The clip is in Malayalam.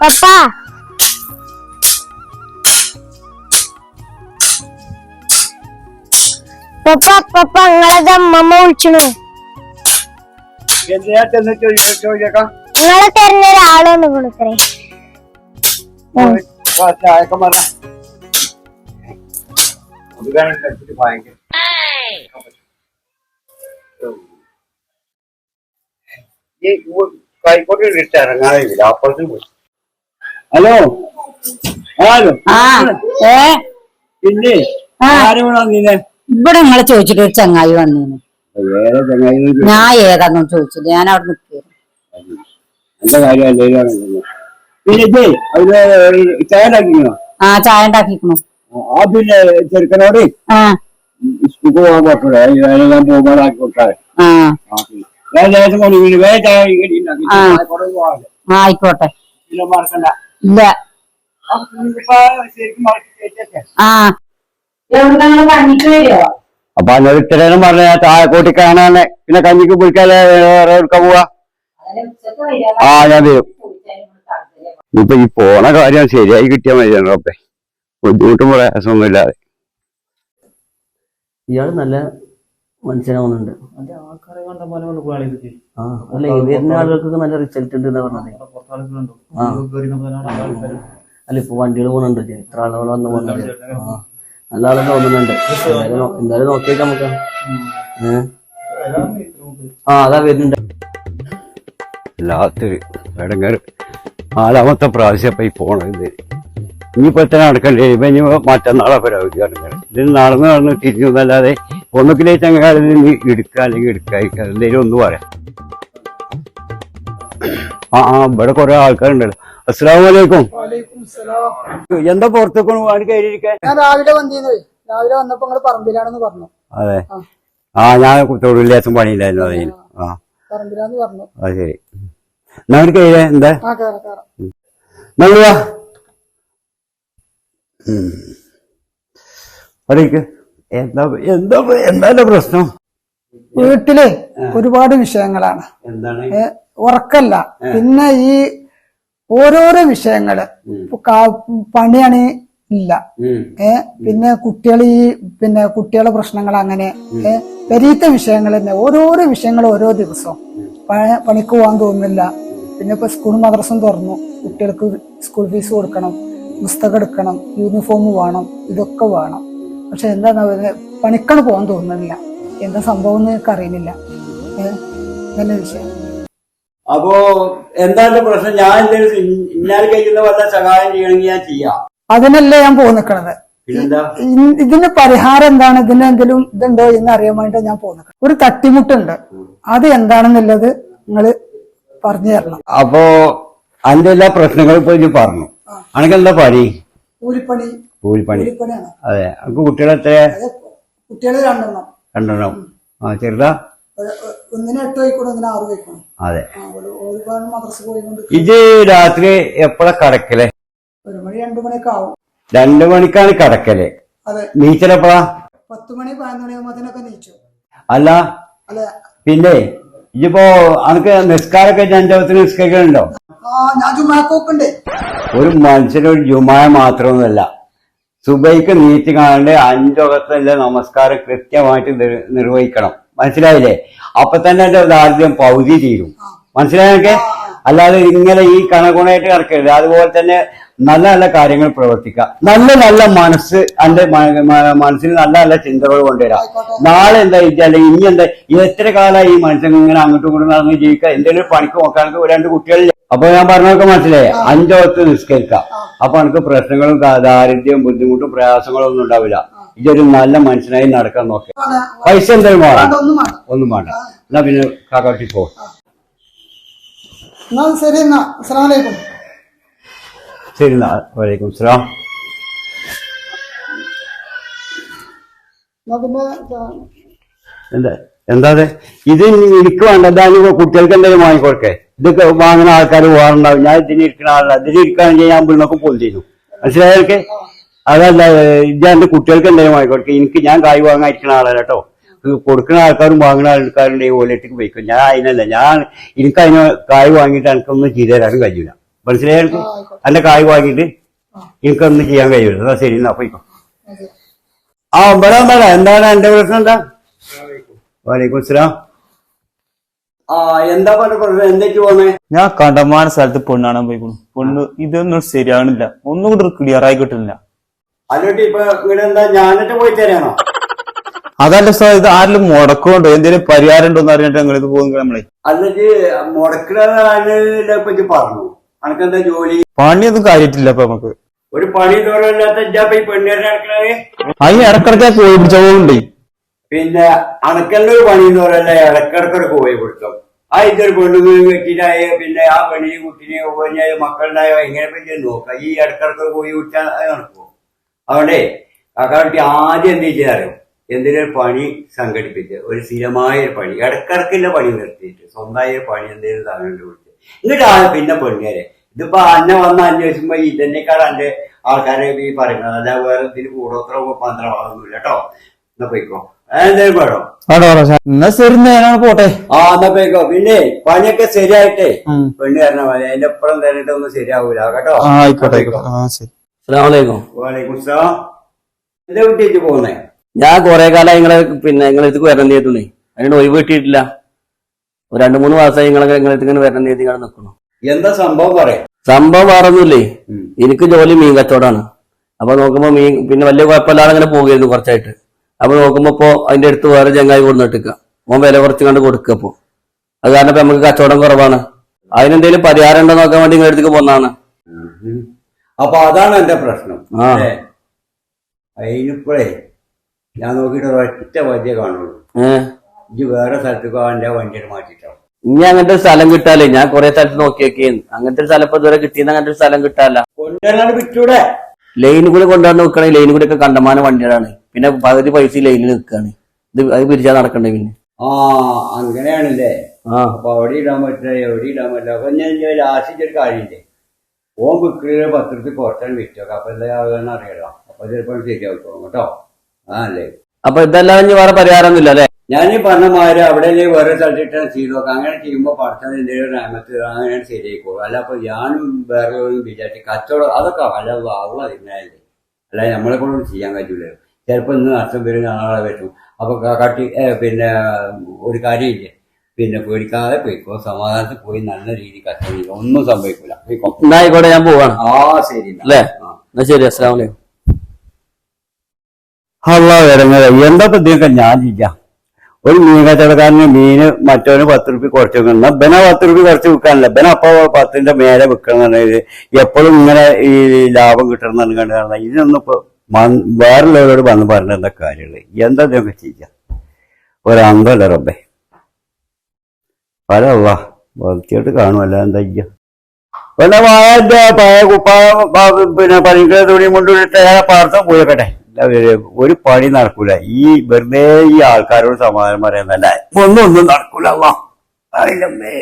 പപ്പ. പപ്പാ പപ്പ നിങ്ങളത് അമ്മമ്മ വിളിച്ചണു നിങ്ങളെ തരുന്ന ഈ ഉ- കൈക്കോട്ട് ഇറങ്ങാതെ അപ്പുറത്ത് പോയി. ഹലോ? ഹലോ ആ ഏ? പിന്നെ ആ. ആരും ഇവിടെ ഇവിടെ നിങ്ങളെ ചോദിച്ചിട്ട് ഒരു ചങ്ങായി വന്നീന് വേറെ ചങ്ങായി ഞാൻ ഏതാന്നും ചോദിച്ചില്ല ഞാൻ അവിടെ നിൽക്കുക എന്റെ കാര്യം എന്തെങ്കിലും പിന്നെ ഇതേ അവർ തയ്യാറാക്കിക്കണോ ആ ചായ ഉണ്ടാക്കിക്കണു. ആ പിന്നെ ചെറുക്കനോട് ആ. സ്കൂൾക്ക് പോകാൻ പറ്റൂല. ഞാൻ പോകുമ്പോൾ ആക്കി ആ. ഞാൻ ലേശം കൊണ്ട് വേറെ ചായ ഇങ്ങനെ ഉണ്ടാക്കി. ആ. ആയിക്കോട്ടെ, പോവാം. ആ, ആയിക്കോട്ടെ. പിന്നെ മറക്കണ്ട. ഇല്ല. ആ. അപ്പൊ അന്നൊരു ഇത്രയും പറഞ്ഞ താഴെക്കോട്ടി കാണാനെ പിന്നെ കഞ്ഞിക്ക് പിടിക്കാതെ വേറെ എടുക്കാൻ പോവാ? ആ ഞാൻ വരും. ഇപ്പൊ ഈ പോണ കാര്യം ശരിയായി കിട്ടിയാൽ മതി റബ്ബെ ബുദ്ധിമുട്ടും പ്രയാസമൊന്നും ഇല്ലാതെ ഇയാൾ നല്ല ഇത് ആ അല്ല വരുന്ന ആളുകൾക്ക് നല്ല റിസൾട്ട് ഉണ്ട് എന്നാ പറഞ്ഞത്. അല്ല ഇപ്പൊ വണ്ടികൾ പോകുന്നുണ്ട് എത്ര ആളുകൾ വന്ന് പോകുന്നുണ്ട് നല്ല ആളുകൾ തോന്നുന്നുണ്ട് എന്തായാലും നോക്കിയേക്കാം നമുക്ക്. ആ അതാ വരുന്നുണ്ട്. വല്ലാത്തൊരു ഇടങ്ങേറ് നാലാമത്തെ പ്രാവശ്യം ഇപ്പൊ ഈ പോണത് ഇനിയിപ്പോ എത്ര നടക്കണ്ടേ? ഇപ്പൊ ഇനി മറ്റന്നാളെ പരാതി ഇറങ്ങണം ഇതിന് നടന്ന് നടന്ന് തിരിഞ്ഞു എന്നല്ലാതെ ഒന്നുകിലേ ചങ്ങാതി നീ എടുക്കുക അല്ലെങ്കിൽ എടുക്കാതിരിക്കുക എന്തെങ്കിലും ഒന്ന് പറയാം ആ ആ ഇവിടെ കുറെ ആൾക്കാരുണ്ടല്ലോ അസ്സാം വലൈക്കും എന്താ പുറത്തേക്ക് കയറിയിരിക്കാൻ? ഞാൻ രാവിലെ വന്നിരുന്നു രാവിലെ വന്നപ്പോ നിങ്ങൾ പറമ്പിലാണെന്ന് പറഞ്ഞു. അതെ. ആ. ഞാൻ തൊഴിലേശം പണിയില്ലായിരുന്നു അതിന്. ആ പറമ്പിലാന്ന് പറഞ്ഞു. അത് ശരി. എന്നാ ഒരു എന്താ? നല്ല പറയ്ക്ക് എന്താ എന്താ എന്താ പ്രശ്നം? വീട്ടിൽ ഒരുപാട് വിഷയങ്ങളാണ്. ഉറക്കല്ല. പിന്നെ ഈ ഓരോരോ വിഷയങ്ങൾ. പണിയണി ഇല്ല. ഏ പിന്നെ കുട്ടികൾ ഈ പിന്നെ കുട്ടികളെ പ്രശ്നങ്ങൾ അങ്ങനെ. ഏ പെരീത്ത വിഷയങ്ങൾ തന്നെ. ഓരോരോ വിഷയങ്ങൾ ഓരോ ദിവസവും പണിക്ക് പോകാൻ തോന്നുന്നില്ല. പിന്നെ ഇപ്പൊ സ്കൂൾ മദ്രസം തുറന്നു. കുട്ടികൾക്ക് സ്കൂൾ ഫീസ് കൊടുക്കണം. പുസ്തകം എടുക്കണം. യൂണിഫോം വേണം. ഇതൊക്കെ വേണം. പക്ഷെ എന്താ പണിക്കണ് പോകാൻ തോന്നുന്നില്ല. എന്താ സംഭവം എന്ന് എനിക്ക് അറിയുന്നില്ല. നല്ല വിഷയം. അപ്പോ എന്താണ് പ്രശ്നം? ഞാൻ എന്തെങ്കിലും ഇന്നാൽ കഴിക്കുന്ന വല്ല സഹായം ചെയ്യണമെങ്കിൽ ഞാൻ ചെയ്യാം. അതിനല്ലേ ഞാൻ പോന്നിക്കണത് ഇതിന് പരിഹാരം എന്താണ്? ഇതിന് എന്തെങ്കിലും ഇതുണ്ടോ എന്ന് അറിയാൻ വേണ്ടി ഞാൻ പോകുന്നത് ഒരു തട്ടിമുട്ടുണ്ട്. അത് എന്താണെന്നുള്ളത് നിങ്ങൾ പറഞ്ഞു തരണം. അപ്പോ അതിന്റെ എല്ലാ പ്രശ്നങ്ങളും ഇപ്പൊ പറഞ്ഞു. അനക്കെന്താ പണി? കൂലിപ്പണി കൂലിപ്പണി. അതെ. നമുക്ക് കുട്ടികളെത്ര എത്ര കുട്ടികൾ രണ്ടെണ്ണം. രണ്ടെണ്ണം. ആ ചെറുതാ? അതെ. ഇത് രാത്രി എപ്പോഴാ കടക്കൽ? രണ്ടു മണിക്കാണ് കടക്കൽ. നീച്ചലെപ്പോഴാ പത്ത് മണി പതിനൊന്ന് മണിയാകുമ്പോഴത്തേനൊക്കെ നീച്ചു. അല്ല. പിന്നെ ഇതിപ്പോ അനക്ക് നിസ്കാരൊക്കെ നിസ്കരിക്കലുണ്ടോ? ഞാൻ ചുമ്മാക്കോക്കുണ്ട് ഒരു മനുഷ്യനൊരു ജുമായ മാത്രമൊന്നുമല്ല. സുബൈക്ക് നീറ്റ് കാണാണ്ട് അഞ്ചൊകത്തല്ല നമസ്കാരം കൃത്യമായിട്ട് നിർവഹിക്കണം. മനസ്സിലായില്ലേ? അപ്പൊ തന്നെ എന്റെ ദാരിദ്ര്യം പൗതി തീരും. മനസ്സിലായൊക്കെ അല്ലാതെ ഇങ്ങനെ ഈ കണകുണയായിട്ട് കിടക്കരുത് അതുപോലെ തന്നെ നല്ല നല്ല കാര്യങ്ങൾ പ്രവർത്തിക്കുക. നല്ല നല്ല മനസ്സ് എന്റെ മനസ്സിന് നല്ല നല്ല ചിന്തകൾ കൊണ്ടുവരാം. നാളെ എന്താ അല്ലെങ്കിൽ ഇനി എന്താ? എത്ര കാലമായി ഈ മനുഷ്യൻ ഇങ്ങനെ അങ്ങോട്ടും ഇങ്ങോട്ടും നടന്ന് ജീവിക്കുക? എന്തെങ്കിലും പണിക്ക് നോക്കാനൊക്കെ രണ്ട് കുട്ടികളില്ല അപ്പൊ ഞാൻ പറഞ്ഞൊക്കെ മനസ്സിലായി. അഞ്ചോത്ത് നിസ്കരിക്കാം. അപ്പൊ എനിക്ക് പ്രശ്നങ്ങളും ദാരിദ്ര്യവും ബുദ്ധിമുട്ടും പ്രയാസങ്ങളും ഒന്നും ഉണ്ടാവില്ല. ഇതൊരു നല്ല മനുഷ്യനായി നടക്കാൻ നോക്കി. പൈസ എന്തെങ്കിലും വേണം. ഒന്നും വേണ്ട. എന്നാ പിന്നെ കാക്കാട്ടി പോ. ശരി എന്നാ. ശരി വലൈക്കും സ്ലാം എന്താ? എന്താ ഇത് എനിക്ക് വേണ്ട. കുട്ടികൾക്ക് എന്തെങ്കിലും വാങ്ങിക്കൊടുക്കേ. ഇതൊക്കെ വാങ്ങുന്ന ആൾക്കാർ പോകാറുണ്ടാവും. ഞാൻ ഇതിന് ഇരിക്കുന്ന ആളല്ല. ഇതിന് ഇരിക്കുകയാണെങ്കിൽ ഞാൻ പിള്ളേർക്ക് പൊന്തിരുന്നു മനസ്സിലായവർക്ക് അതല്ല ഇത് എന്റെ കുട്ടികൾക്ക് എന്തെങ്കിലും വാങ്ങിക്കൊടുക്കുക എനിക്ക് ഞാൻ കായ് വാങ്ങാൻ ഇരിക്കുന്ന ആളല്ല കേട്ടോ. കൊടുക്കുന്ന ആൾക്കാരും വാങ്ങുന്ന ആൾക്കാരുണ്ടെങ്കിൽ ഓലേറ്റേക്ക് പോയിക്കും. ഞാൻ അതിനല്ല. ഞാൻ എനിക്ക് അതിന് കായ് വാങ്ങിയിട്ട് എനിക്കൊന്നും ചെയ്തു തരാനും കഴിയൂല. മനസ്സിലായവർക്ക് എന്റെ കായ് വാങ്ങിയിട്ട് എനിക്കൊന്നും ചെയ്യാൻ കഴിയൂല. എന്നാ ശരി എന്നാ പോയിക്കോ. ആ ഒമ്പതാം എന്താണ് എന്റെ പ്രശ്നം എന്താ? വാലേക്കും സലാം എന്താ പറഞ്ഞ എന്തേക്ക് പോന്നേ ഞാൻ കണ്ടമാന സ്ഥലത്ത് പെണ്ണാണ് പോയിക്കണു. പെണ്ണ് ഇതൊന്നും ശരിയാണില്ല ഒന്നും കൂടി ക്ലിയർ ആയി കിട്ടുന്നില്ല അല്ലോട്ട് ഇപ്പൊ ഇവിടെ എന്താ ഞാനിട്ട് പോയി തരാനോ അതല്ല സാർ ഇത് ആരെങ്കിലും മുടക്കമുണ്ടോ എന്തെങ്കിലും പരിഹാരം ഉണ്ടോ എന്ന് അറിഞ്ഞിട്ട് ഇത് പോകുന്നത് നമ്മളെ. അല്ലെങ്കിൽ മുടക്കുന്നതിനെ പറ്റി പറഞ്ഞു. അനക്ക് എന്താ ജോലി? പണിയൊന്നും കാര്യത്തില്ല ഇപ്പൊ നമുക്ക്. ഒരു പണി തോരമില്ലാത്ത ഇല്ലാത്ത പെണ്ണേരെ നടക്കണേ അതിന് ഇടക്കിടക്കാ പോയി പോകുന്നുണ്ടേ പിന്നെ അണക്കലിന്റെ ഒരു പണി എന്ന് പറയല്ലേ ഇടക്കിടക്കൊരു കോഴി കൊടുക്കും ആ ഇതൊരു പെണ്ണുങ്ങൾ കെട്ടിയിട്ടായ പിന്നെ ആ പെണ്ണിനെ കുട്ടിനെ കഴിഞ്ഞാൽ മക്കളുണ്ടായോ എങ്ങനെ പറ്റി നോക്കാം. ഈ ഇടക്കിടക്കൊരു കോഴി അത് നടക്കുമോ അതുകൊണ്ടേ കാക്കാട്ടി ആദ്യം എന്ത് ചെയ്യാറിയോ എന്തെങ്കിലും പണി സംഘടിപ്പിച്ച്? ഒരു സ്ഥിരമായ ഒരു പണി. ഇടക്കിടക്കില്ല പണി നിർത്തിയിട്ട്. സ്വന്തമായ ഒരു പണി എന്തെങ്കിലും സംഘടിപ്പിച്ച് കൊടുത്ത് എന്നിട്ട് ആ പിന്നെ പെണ്ണുകാരെ ഇതിപ്പോ അന്നെ വന്ന് അന്വേഷിക്കുമ്പോ ഇതന്നെക്കാൾ എന്റെ ആൾക്കാരെ ഈ പറയുന്നത്. അല്ല വേറെ ഇതിന് കൂടോത്ര മന്ത്രമാകുന്നില്ല കേട്ടോ. എന്നാ പോയിക്കോ. വേണോ എന്നാ ശരി പോട്ടെ. ആ എന്നാ പോയിക്കോ. പിന്നെ പണിയൊക്കെ ശരിയായിട്ടെ. പെണ്ണ് തരണ മതി അതിന്റെ അപ്പുറം തരണിട്ടൊന്നും ശരിയാവൂല. കേട്ടോ? ആ ആയിക്കോട്ടെ അസ്സലാമലൈക്കും. വാലേക്കും എന്താ കുട്ടിയേക്ക് പോകുന്നേ? ഞാൻ കുറെ കാലം നിങ്ങളെ പിന്നെ നിങ്ങളെ അടുത്ത് വരണം ചെയ്തിട്ടുണ്ടേ അതിനോട് ഒഴിവ് കിട്ടിയിട്ടില്ല. ഒരു രണ്ട് മൂന്ന് മാസമായി നിങ്ങളെ നിങ്ങളെടുത്ത് ഇങ്ങനെ വരണം ചെയ്ത് ഇങ്ങനെ നിൽക്കണം എന്താ സംഭവം പറയാം. സംഭവം വേറൊന്നുമില്ലേ എനിക്ക് ജോലി മീൻ കച്ചവടമാണ് അപ്പൊ നോക്കുമ്പോ മീൻ പിന്നെ വലിയ കുഴപ്പമില്ലാതെ അങ്ങനെ പോകുമായിരുന്നു കുറച്ചായിട്ട്. അപ്പൊ നോക്കുമ്പോ ഇപ്പൊ അതിന്റെ അടുത്ത് വേറെ ചങ്ങായി കൊടുന്നിട്ടിക്ക ഓൻ വില കുറച്ച് കണ്ട് കൊടുക്കുക അപ്പൊ അത് കാരണം ഇപ്പൊ നമുക്ക് കച്ചവടം കുറവാണ്. അതിനെന്തെങ്കിലും പരിഹാരം ഉണ്ടോ നോക്കാൻ വേണ്ടി നിങ്ങളുടെ അടുത്തേക്ക് പോന്നാണ്. അപ്പൊ അതാണ് എന്റെ പ്രശ്നം. ആ. അതിനിപ്പോഴേ ഞാൻ നോക്കിയിട്ട് ഒറ്റ വണ്ടിയെ കാണുള്ളൂ. ഏഹ് വേറെ സ്ഥലത്ത് അവന്റെ വണ്ടിയെ മാറ്റിട്ടോ ഇനി അങ്ങനത്തെ ഒരു സ്ഥലം കിട്ടാല്ലേ? ഞാൻ കുറെ സ്ഥലത്ത് നോക്കിയൊക്കെയാണ് അങ്ങനത്തെ ഒരു സ്ഥലം ഇപ്പൊ ഇതുവരെ കിട്ടിയെന്ന് അങ്ങനത്തെ ഒരു സ്ഥലം കിട്ടാല്ല കൊണ്ടുവരാൻ വിറ്റൂടെ? ലൈനിൽ കൂടി കൊണ്ടുവന്ന് നോക്കണേ ലൈനിൽ കൂടി ഒക്കെ കണ്ടമാനം വണ്ടികളാണ്. പിന്നെ പകുതി പൈസ ലൈനിൽ നിൽക്കുകയാണ് ഇത് അത് പിരിച്ചാൽ നടക്കണ്ടേ പിന്നെ? ആ അങ്ങനെയാണല്ലേ. ആ. അപ്പൊ അവിടെ ഇടാൻ പറ്റില്ല എവിടെ ഇടാൻ പറ്റില്ല. അപ്പൊ ഞാൻ ലാസ്റ്റ് ഒരു കാര്യമില്ലേ? ഓൻ വിൽക്കുന്ന പത്രത്തിൽ കുറച്ചാണ് വിറ്റോക്കെ. അപ്പൊ എന്താ ആകുകയെന്ന് അറിയാലോ അപ്പൊ ചിലപ്പോൾ ശരിയാവും കേട്ടോ. ആ അല്ലേ? അപ്പൊ ഇതെല്ലാം ഇനി വേറെ പരിഹാരമൊന്നുമില്ല അല്ലെ? ഞാൻ ഈ പറഞ്ഞ മാതിരി അവിടെ വേറെ സ്ഥലത്തിട്ടാണ് ചെയ്തു നോക്കാം. അങ്ങനെ ചെയ്യുമ്പോൾ പഠിത്തം എന്തെങ്കിലും രാമത്ത് അങ്ങനെ ശരിയായിക്കോളും. അല്ല അപ്പൊ ഞാനും വേറെ വിചാരിച്ചു കച്ചവടം അതൊക്കെ അല്ല ആവുള്ള തിന്നാലേ അല്ല? നമ്മളെ കൊണ്ടൊന്നും ചെയ്യാൻ പറ്റൂല ചിലപ്പോൾ ഇന്ന് നഷ്ടം വരും നാളെ പറ്റും അപ്പോൾ കാട്ടി പിന്നെ ഒരു കാര്യമില്ലേ? പിന്നെ പേടിക്കാതെ പോയിക്കോ. സമാധാനത്തിൽ പോയി നല്ല രീതിയിൽ ചെയ്യും ഒന്നും സംഭവിക്കില്ല പോയിക്കോ. ഞാൻ പോവാണ്. ആ ശരി അല്ലേ? ആ. എന്നാ ശരി അസ്സാം അലൈക്കും. അല്ല വരുന്നത് എന്താ ഇപ്പൊ ഞാൻ ചെയ്യാം? ഒരു മീൻ കച്ചവടക്കാരന് മീന് മറ്റവന് പത്ത് റുപ്യ കുറച്ച് വെക്കണം. ബന പത്ത് റുപ്യ കുറച്ച് വിൽക്കാനില്ല? ബന അപ്പൊ പത്തിന്റെ മേലെ വിൽക്കണം എന്നുണ്ടെങ്കിൽ എപ്പോഴും ഇങ്ങനെ ഈ ലാഭം കിട്ടണം എന്ന് കണ്ടു കാണുന്നത് ഇതിനൊന്നും ഇപ്പൊ വേറുള്ളവരോട് വന്ന് പറഞ്ഞ എന്താ എന്താ ഇതിനൊക്കെ ചെയ്യാം ഒരന്തല്ല റബ്ബേ. പല വൃത്തിയായിട്ട് കാണുമല്ല എന്താ ചെയ്യാ പിന്നെ വാഴന്റെ പഴയ കുപ്പായം ബാ- പിന്നെ പണിക്കുന്ന തുണി കൊണ്ടുവിട്ട് പാർത്തം പോയിക്കട്ടെ. ഒരു പണി നടക്കൂല. ഈ വെറുതെ ഈ ആൾക്കാരോട് സമാധാനം തന്നെ ഒന്നും ഒന്നും നടക്കൂല അല്ലാ. അതിലമ്മേ